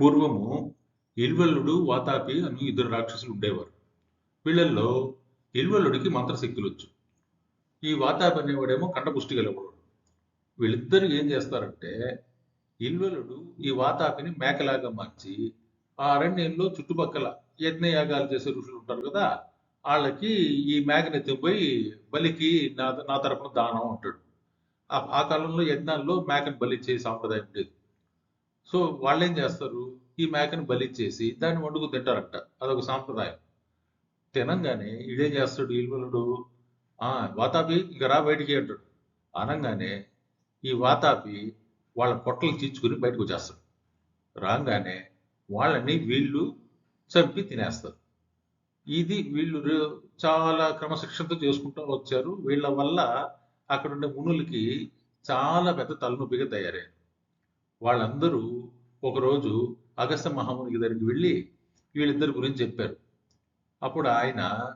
పూర్వము ఇల్వల్లుడు వాతాపి అని ఇద్దరు రాక్షసులు ఉండేవారు. వీళ్ళల్లో ఇల్వల్లుడికి మంత్రశక్తులు వచ్చు ఈ వాతాపి అనేవాడేమో కండపుష్టి గలవాడు. వీళ్ళిద్దరు ఏం చేస్తారంటే ఇల్వలుడు ఈ వాతాపిని మేకలాగా మార్చి ఆ అరణ్యంలో చుట్టుపక్కల యజ్ఞయాగాలు చేసే ఋషులు ఉంటారు కదా వాళ్ళకి ఈ మేకని ఎత్తుకుపోయి బలికి నా నా తరపున దానం అంటాడు. ఆ- కాలంలో యజ్ఞాల్లో మేకను బలిచ్చే సాంప్రదాయం ఉండేది. సో వాళ్ళు ఏం చేస్తారు? ఈ మేకను బలిచ్చేసి దాన్ని వండుకు తింటారట. అదొక సాంప్రదాయం. తినంగానే ఇదేం చేస్తాడు ఇల్వలుడు ఆ వాతాపి ఇక రా బయటికి అంటాడు. అనగానే ఈ వాతాపి వాళ్ళ పొట్టలు చీల్చుకుని బయటకు వచ్చేస్తాడు. రాగానే వాళ్ళని వీళ్ళు చంపి తినేస్తారు. ఇది వీళ్ళు చాలా క్రమశిక్షణతో చేసుకుంటూ వచ్చారు. వీళ్ళ వల్ల అక్కడ ఉండే మునులకి చాలా పెద్ద తలనొప్పిగా తయారయ్యారు వాళ్ళందరూ ఒకరోజు అగస్త్య మహాముని దగ్గరికి వెళ్ళి వీళ్ళిద్దరి గురించి చెప్పారు. అప్పుడు ఆయన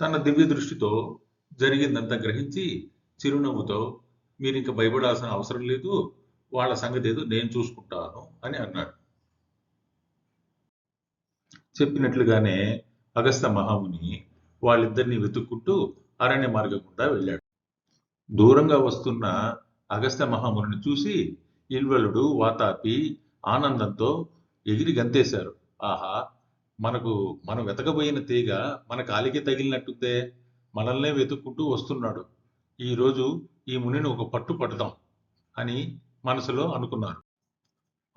తన దివ్య దృష్టితో జరిగిందంతా గ్రహించి చిరునవ్వుతో మీరు ఇంకా భయపడాల్సిన అవసరం లేదు వాళ్ళ సంగతి ఏదో నేను చూసుకుంటాను అని అన్నాడు. చెప్పినట్లుగానే అగస్త్య మహాముని వాళ్ళిద్దరిని వెతుక్కుంటూ అరణ్య మార్గం గుండా వెళ్ళాడు. దూరంగా వస్తున్న అగస్త్య మహాముని చూసి ఇల్వలుడు వాతాపి ఆనందంతో ఎగిరి గంతేశారు. ఆహా మనకు మనం వెతకబోయిన తీగ మన కాలికి తగిలినట్టుదే. మనల్నే వెతుక్కుంటూ వస్తున్నాడు. ఈరోజు ఈ మునిని ఒక పట్టు పడదాం అని మనసులో అనుకున్నారు.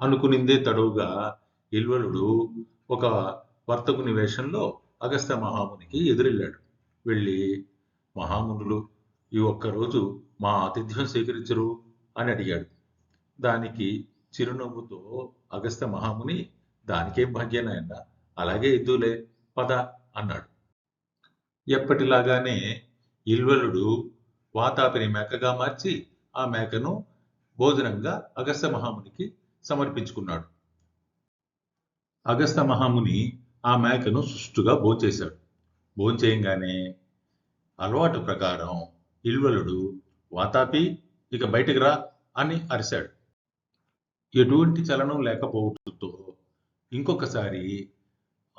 అనుకునిందే తడువుగా ఇల్వలుడు ఒక వర్తకుని వేషంలో అగస్త్య మహామునికి ఎదురెళ్ళాడు. వెళ్ళి మహామునులు ఈ ఒక్కరోజు మా ఆతిథ్యం స్వీకరించరు అని అడిగాడు. దానికి చిరునవ్వుతో అగస్త్య మహాముని దానికేం భాగ్యనాయన అలాగే ఇద్దులే పద అన్నాడు. ఎప్పటిలాగానే ఇల్వలుడు వాతాపిని మేకగా మార్చి ఆ మేకను భోజనంగా అగస్త్య మహామునికి సమర్పించుకున్నాడు. అగస్త్య మహాముని ఆ మేకను సుష్టుగా భోంచేశాడు. భోంచేయంగానే అలవాటు ప్రకారం ఇల్వలుడు వాతాపి ఇక బయటికి రా అని అరిశాడు. ఎటువంటి చలనం లేకపోవడంతో ఇంకొకసారి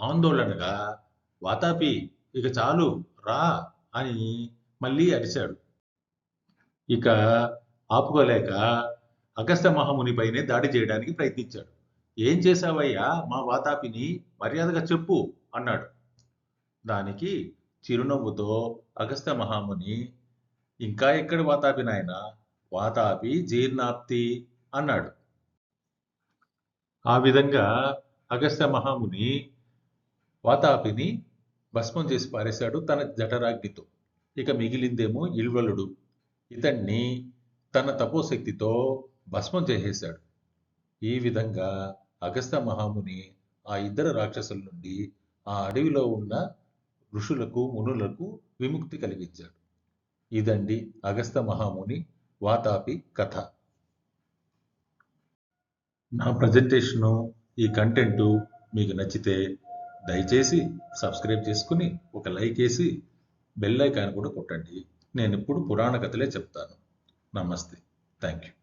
ఆందోళనగా వాతాపి ఇక చాలు రా అని మళ్ళీ అరిశాడు ఇక ఆపుకోలేక అగస్త్య మహామునిపైనే దాడి చేయడానికి ప్రయత్నించాడు. ఏం చేశావయ్యా మా వాతాపిని? మర్యాదగా చెప్పు అన్నాడు. దానికి చిరునవ్వుతో అగస్త్య మహాముని ఇంకా ఎక్కడ వాతాపి నాయన? వాతాపి జీర్ణాప్తి అన్నాడు. ఆ విధంగా అగస్త్య మహాముని వాతాపిని భస్మం చేసి పారేశాడు తన జఠరాగ్నితో. ఇక మిగిలిందేమో ఇల్వలుడు. ఇతన్ని తన తపోశక్తితో భస్మం చేసేశాడు. ఈ విధంగా అగస్త్య మహాముని ఆ ఇద్దరు రాక్షసుల నుండి ఆ అడవిలో ఉన్న ఋషులకు మునులకు విముక్తి కలిగించాడు. ఇదండి అగస్త్య మహాముని వాతాపి కథ. నా ప్రజెంటేషను ఈ కంటెంటు మీకు నచ్చితే దయచేసి సబ్స్క్రైబ్ చేసుకుని ఒక లైక్ వేసి బెల్ ఐకాన్ కూడా కొట్టండి. నేను ఇప్పుడు పురాణ కథలే చెప్తాను. నమస్తే. Thank you